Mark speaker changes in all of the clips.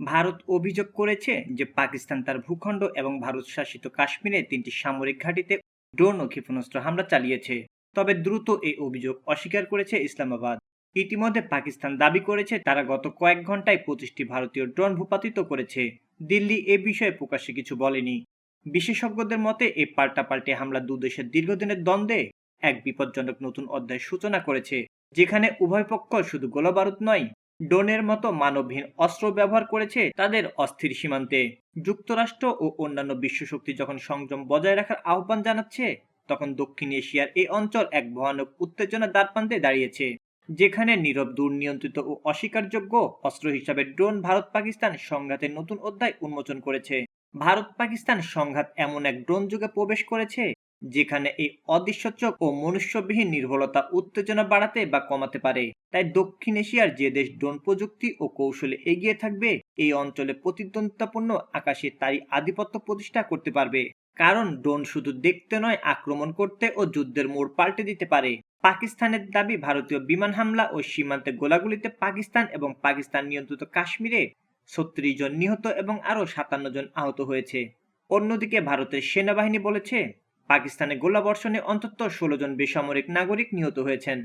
Speaker 1: ভারত অভিযোগ করেছে যে পাকিস্তান তার ভূখণ্ড এবং ভারত শাসিত কাশ্মীরে তিনটি সামরিক ঘাঁটিতে ড্রোন ও ক্ষেপণাস্ত্র হামলা চালিয়েছে। তবে দ্রুত এই অভিযোগ অস্বীকার করেছে ইসলামাবাদ। ইতিমধ্যে পাকিস্তান দাবি করেছে তারা গত কয়েক ঘন্টায় পঁচিশটি ভারতীয় ড্রোন ভূপাতিত করেছে। দিল্লি এ বিষয়ে প্রকাশ্যে কিছু বলেনি। বিশেষজ্ঞদের মতে এই পাল্টাপাল্টি হামলা দুদেশের দীর্ঘদিনের দ্বন্দ্বে এক বিপজ্জনক নতুন অধ্যায় সূচনা করেছে, যেখানে উভয় পক্ষ শুধু গোলাবারুদ নয় ড্রোনের মতো মানবহীন অস্ত্র ব্যবহার করেছে তাদের অস্থির সীমান্তে। যুক্তরাষ্ট্র ও অন্যান্য বিশ্বশক্তি যখন সংযম বজায় রাখার আহ্বান জানাচ্ছে, তখন দক্ষিণ এশিয়ার এই অঞ্চল এক ভয়ানক উত্তেজনার দ্বারপ্রান্তে দাঁড়িয়েছে, যেখানে নীরব, দুর্নিয়ন্ত্রিত ও অস্বীকারযোগ্য অস্ত্র হিসাবে ড্রোন ভারত পাকিস্তান সংঘাতের নতুন অধ্যায় উন্মোচন করেছে। ভারত পাকিস্তান সংঘাত এমন এক ড্রোন যুগে প্রবেশ করেছে যেখানে এই অদৃশ্যচক ও মনুষ্যবিহীন নির্ভরতা উত্তেজনা বাড়াতে বা কমাতে পারে। তাই দক্ষিণ এশিয়ার যে দেশ ড্রোন প্রযুক্তি ও কৌশলে এগিয়ে থাকবে, এই অঞ্চলে প্রতিদ্বন্দ্বিতাপূর্ণ আকাশে তারই আধিপত্য প্রতিষ্ঠা করতে পারবে। কারণ ড্রোন শুধু দেখতে নয়, আক্রমণ করতে ও যুদ্ধের মোড় পাল্টে দিতে পারে। পাকিস্তানের দাবি, ভারতীয় বিমান হামলা ও সীমান্তে গোলাগুলিতে পাকিস্তান এবং পাকিস্তান নিয়ন্ত্রিত কাশ্মীরে ছত্রিশ জন নিহত এবং আরও সাতান্ন জন আহত হয়েছে। অন্যদিকে ভারতের সেনাবাহিনী বলেছে পাকিস্তানে গোলাবর্ষণে অন্তত ষোলো জন বেসামরিক নাগরিক নিহত হয়েছেন।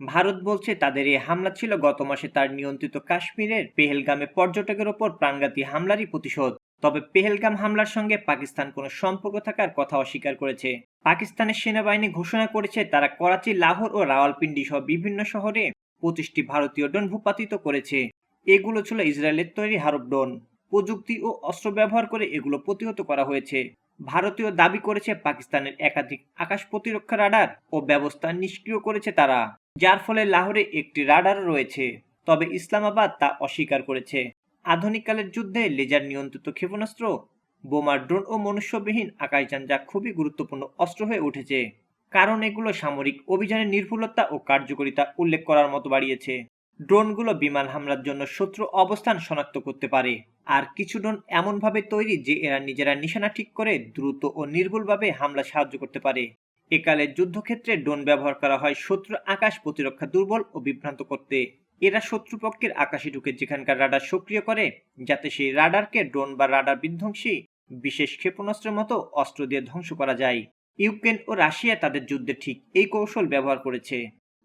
Speaker 1: ভারত বলছে, তাদের এই হামলা ছিল গত মাসে তার নিয়ন্ত্রিত কাশ্মীরের পেহেলগামে পর্যটকের ওপর প্রাণঘাতী হামলারই প্রতিশোধ। তবে পেহেলগাম হামলার সঙ্গে পাকিস্তান কোনো সম্পর্ক থাকার কথা অস্বীকার করেছে। পাকিস্তানের সেনাবাহিনী ঘোষণা করেছে, তারা করাচি, লাহোর ও রাওয়ালপিন্ডি সহ বিভিন্ন শহরে পঁচিশটি ভারতীয় ড্রোন ভূপাতিত করেছে। এগুলো ছিল ইসরায়েলের তৈরি হারব ড্রোন। প্রযুক্তি ও অস্ত্র ব্যবহার করে এগুলো প্রতিহত করা হয়েছে। ভারতীয় দাবি করেছে পাকিস্তানের একাধিক আকাশ প্রতিরক্ষা রাডার ও ব্যবস্থা নিষ্ক্রিয় করেছে তারা, যার ফলে লাহোরে একটি রাডার রয়েছে। তবে ইসলামাবাদ তা অস্বীকার করেছে। আধুনিককালের যুদ্ধে লেজার নিয়ন্ত্রিত ক্ষেপণাস্ত্র, বোমার ড্রোন ও মনুষ্যবিহীন আকাশযান যা খুবই গুরুত্বপূর্ণ অস্ত্র হয়ে উঠেছে, কারণ এগুলো সামরিক অভিযানের নির্ভুলতা ও কার্যকারিতা উল্লেখ করার মতো বাড়িয়েছে। ড্রোনগুলো বিমান হামলার জন্য শত্রু অবস্থান শনাক্ত করতে পারে। আর কিছু ড্রোন এমনভাবে তৈরি যে এরা নিজেরা নিশানা ঠিক করে দ্রুত ও নির্ভুলভাবে হামলা সাহায্য করতে পারে। একালে যুদ্ধক্ষেত্রে ড্রোন ব্যবহার করা হয় শত্রু আকাশ প্রতিরক্ষা দুর্বল ও বিভ্রান্ত করতে। এরা শত্রুপক্ষের আকাশে ঢুকে যেখানকার রাডার সক্রিয় করে, যাতে সেই রাডারকে ড্রোন বা রাডার বিধ্বংসী, বিশেষ ক্ষেপণাস্ত্রের মতো অস্ত্র দিয়ে ধ্বংস করা যায়। ইউক্রেন ও রাশিয়া তাদের যুদ্ধে ঠিক এই কৌশল ব্যবহার করেছে।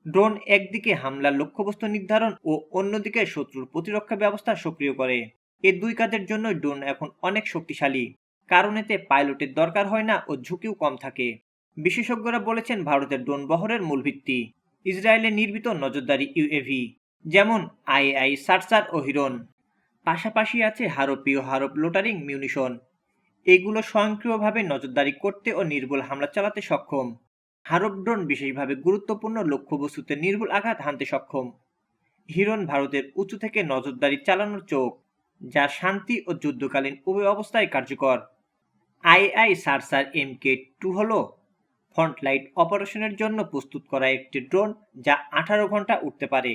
Speaker 1: ড্রোন একদিকে হামলার লক্ষ্যবস্তু নির্ধারণ ও অন্যদিকে শত্রুর প্রতিরক্ষা ব্যবস্থা সক্রিয় করে। এ দুই কাজের জন্য ড্রোন এখন অনেক শক্তিশালী। কারণ এতে পাইলটের দরকার হয় না ও ঝুঁকিও কম থাকে। বিশেষজ্ঞরা বলেছেন ভারতের ড্রোন বহরের মূল ভিত্তি ইসরায়েলে নির্মিত নজরদারি ইউএভি, যেমন আইআই সারসার ও হিরন পাশাপাশি আছে হারপীয় হারপ লোটারিং মিউনিশন। এগুলো স্বয়ংক্রিয়ভাবে নজরদারি করতে ও নির্ভুল হামলা চালাতে সক্ষম। হারপ ড্রোন বিশেষভাবে গুরুত্বপূর্ণ লক্ষ্যবস্তুতে নির্ভুল আঘাত হানতে সক্ষম। হিরন ভারতের উঁচু থেকে নজরদারি চালানোর চোখ। যা শান্তি ও যুদ্ধকালীন উভয় অবস্থায় কার্যকর। আইআই সারসার এম কে টু হল ফ্রন্টলাইট অপারেশনের জন্য প্রস্তুত করা একটি ড্রোন যা আঠারো ঘণ্টা উঠতে পারে।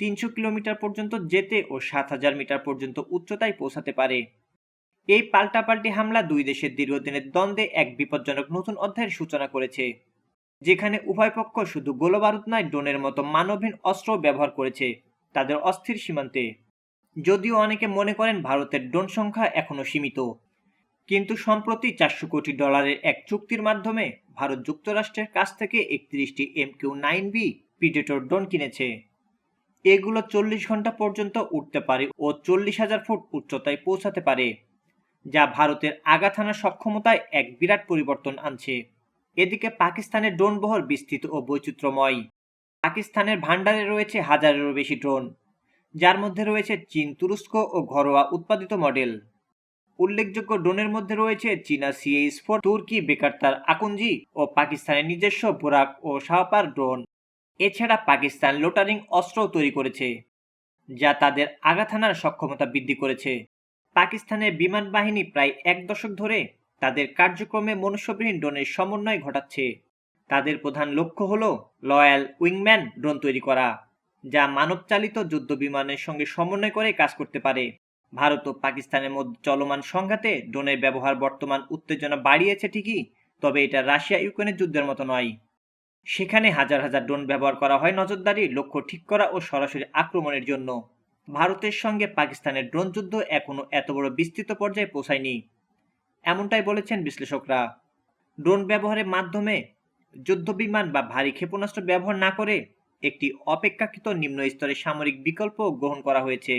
Speaker 1: তিনশো কিলোমিটার পর্যন্ত যেতে ও সাত হাজার মিটার পর্যন্ত উচ্চতায় পৌঁছাতে পারে। এই পাল্টাপাল্টি হামলা দুই দেশের দীর্ঘদিনের দ্বন্দ্বে এক বিপজ্জনক নতুন অধ্যায়ের সূচনা করেছে, যেখানে উভয় পক্ষ শুধু গোলবারুদ নয়, ড্রোনের মতো মানবহীন অস্ত্র ব্যবহার করেছে, তাদের অস্থির সীমান্তে। যদিও অনেকে মনে করেন ভারতের ড্রোন সংখ্যা এখনও সীমিত। কিন্তু সম্প্রতি চারশো কোটি ডলারের এক চুক্তির মাধ্যমে ভারত যুক্তরাষ্ট্রের কাছ থেকে একত্রিশটি M Q nine B predator drone কিনেছে। এগুলো চল্লিশ ঘণ্টা পর্যন্ত উঠতে পারে ও চল্লিশ হাজার ফুট উচ্চতায় পৌঁছাতে পারে, যা ভারতের আঘাত হানার সক্ষমতায় এক বিরাট পরিবর্তন আনছে। এদিকে পাকিস্তানের ড্রোন বহর বিস্তৃত ও বৈচিত্র্যময়। পাকিস্তানের ভান্ডারে রয়েছে হাজারেরও বেশি ড্রোন। যার মধ্যে রয়েছে চীন তুরস্ক ও ঘরোয়া উৎপাদিত মডেল। উল্লেখযোগ্য ড্রোনের মধ্যে রয়েছে চীনা সিএইচ ফোর তুর্কি বেকারতার আকুঞ্জি ও পাকিস্তানের নিজস্ব বোরাক ও শাহপার ড্রোন। এছাড়া পাকিস্তান লোটারিং অস্ত্রও তৈরি করেছে, যা তাদের আঘাত হানার সক্ষমতা বৃদ্ধি করেছে। পাকিস্তানের বিমান বাহিনী প্রায় এক দশক ধরে তাদের কার্যক্রমে মনুষ্যবিহীন ড্রোনের সমন্বয় ঘটাচ্ছে। তাদের প্রধান লক্ষ্য হল লয়াল উইংম্যান ড্রোন তৈরি করা। যা মানবচালিত যুদ্ধ বিমানের সঙ্গে সমন্বয় করে কাজ করতে পারে। ভারত ও পাকিস্তানের মধ্যে চলমান সংঘাতে ড্রোনের ব্যবহার বর্তমান উত্তেজনা বাড়িয়েছে ঠিকই, তবে এটা রাশিয়া ইউক্রেনের যুদ্ধের মতো নয়। সেখানে হাজার হাজার ড্রোন ব্যবহার করা হয় নজরদারি, লক্ষ্য ঠিক করা ও সরাসরি আক্রমণের জন্য। ভারতের সঙ্গে পাকিস্তানের ড্রোন যুদ্ধ এখনও এত বড় বিস্তৃত পর্যায়ে পৌঁছায়নি। এমনটাই বলেছেন বিশ্লেষকরা। ড্রোন ব্যবহারের মাধ্যমে যুদ্ধবিমান বা ভারী ক্ষেপণাস্ত্র ব্যবহার না করে একটি অপেক্ষাকৃত নিম্ন স্তরের সামরিক বিকল্প গ্রহণ করা হয়েছে।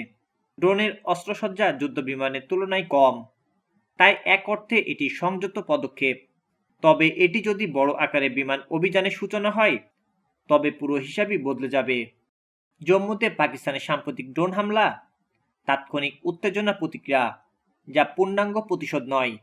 Speaker 1: ড্রোনের অস্ত্রসজ্জা যুদ্ধবিমানের তুলনায় কম। তাই এক অর্থে এটি সংযত পদক্ষেপ। তবে এটি যদি বড় আকারে বিমান অভিযানের সূচনা হয়, তবে পুরো হিসাবই বদলে যাবে। জম্মুতে পাকিস্তানের সাম্প্রতিক ড্রোন হামলা, তাৎক্ষণিক উত্তেজনা প্রতিক্রিয়া, যা পূর্ণাঙ্গ প্রতিশোধ নয়।